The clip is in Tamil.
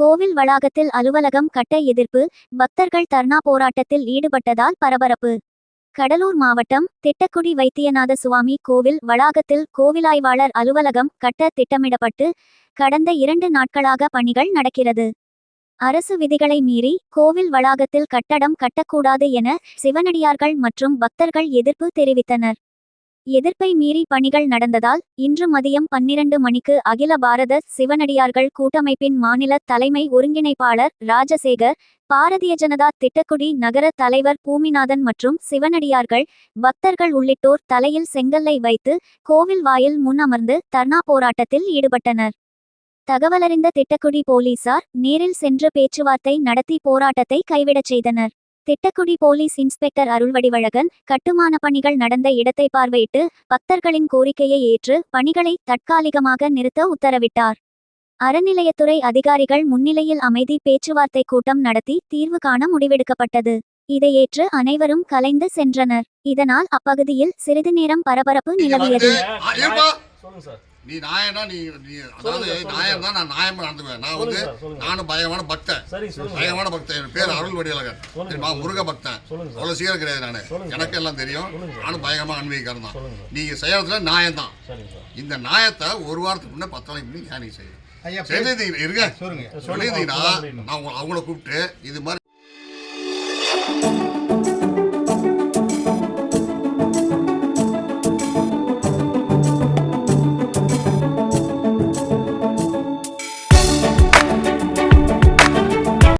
கோவில் வளாகத்தில் அலுவலகம் கட்ட எதிர்ப்பு பக்தர்கள் தர்ணா போராட்டத்தில் ஈடுபட்டதால் பரபரப்பு. கடலூர் மாவட்டம் திட்டக்குடி வைத்தியநாத சுவாமி கோவில் வளாகத்தில் கோவிலாய்வாளர் அலுவலகம் கட்ட திட்டமிடப்பட்டு கடந்த இரண்டு நாட்களாக பணிகள் நடக்கிறது. அரசு விதிகளை மீறி கோவில் வளாகத்தில் கட்டடம் கட்டக்கூடாது என சிவனடியார்கள் மற்றும் பக்தர்கள் எதிர்ப்பு தெரிவித்தனர். எதிர்ப்பை மீறி பணிகள் நடந்ததால் இன்று மதியம் பன்னிரண்டு மணிக்கு அகில பாரத சிவனடியார்கள் கூட்டமைப்பின் மாநில தலைமை ஒருங்கிணைப்பாளர் ராஜசேகர் பாரதிய ஜனதா திட்டக்குடி நகர தலைவர் பூமிநாதன் மற்றும் சிவனடியார்கள் பக்தர்கள் உள்ளிட்டோர் தலையில் செங்கல்லை வைத்து கோவில் வாயில் முன் அமர்ந்து தர்ணா போராட்டத்தில் ஈடுபட்டனர். தகவலறிந்த திட்டக்குடி போலீசார் நேரில் சென்று பேச்சுவார்த்தை நடத்தி போராட்டத்தை கைவிடச் செய்தனர். திட்டக்குடி போலீஸ் இன்ஸ்பெக்டர் அருள்வடிவழகன் கட்டுமான பணிகள் நடந்த இடத்தை பார்வையிட்டு பக்தர்களின் கோரிக்கையை ஏற்று பணிகளை தற்காலிகமாக நிறுத்த உத்தரவிட்டார். அறநிலையத்துறை அதிகாரிகள் முன்னிலையில் அமைதி பேச்சுவார்த்தை கூட்டம் நடத்தி தீர்வு காண முடிவெடுக்கப்பட்டது. இதை ஏற்று அனைவரும் கலைந்து சென்றனர். இதனால் அப்பகுதியில் சிறிது நேரம் பரபரப்பு நிலவியது. சொல்லுங்க சார். நீ நாயனா நீ நீ அதாவது. நாயம் தான் நான் நாயமா நடந்துவேன் நான் வந்து. நானும் பயங்கரமான பக்தன். பயங்கரமான பக்தன். என் பேர் அருள் வடிவலகன். தெரியுமா. முருக பக்தன். அவ்வளவு சீக்கிரம் கிடையாது நானு. எனக்கு எல்லாம் தெரியும். நானும் பயங்கரமா அன்வீகரம் தான். நீங்க செய்யறதுல நியாயம் தான். இந்த நியாயத்தை ஒரு வாரத்துக்கு முன்னே பத்து நாளைக்கு முன்னே ஏன் நீங்க செய்யணும். ஐயா செஞ்சிருந்தீங்க இருங்க. சொல்லுங்க. சொல்லியிருந்தீங்கன்னா. நான் அவங்கள கூப்பிட்டு இது மாதிரி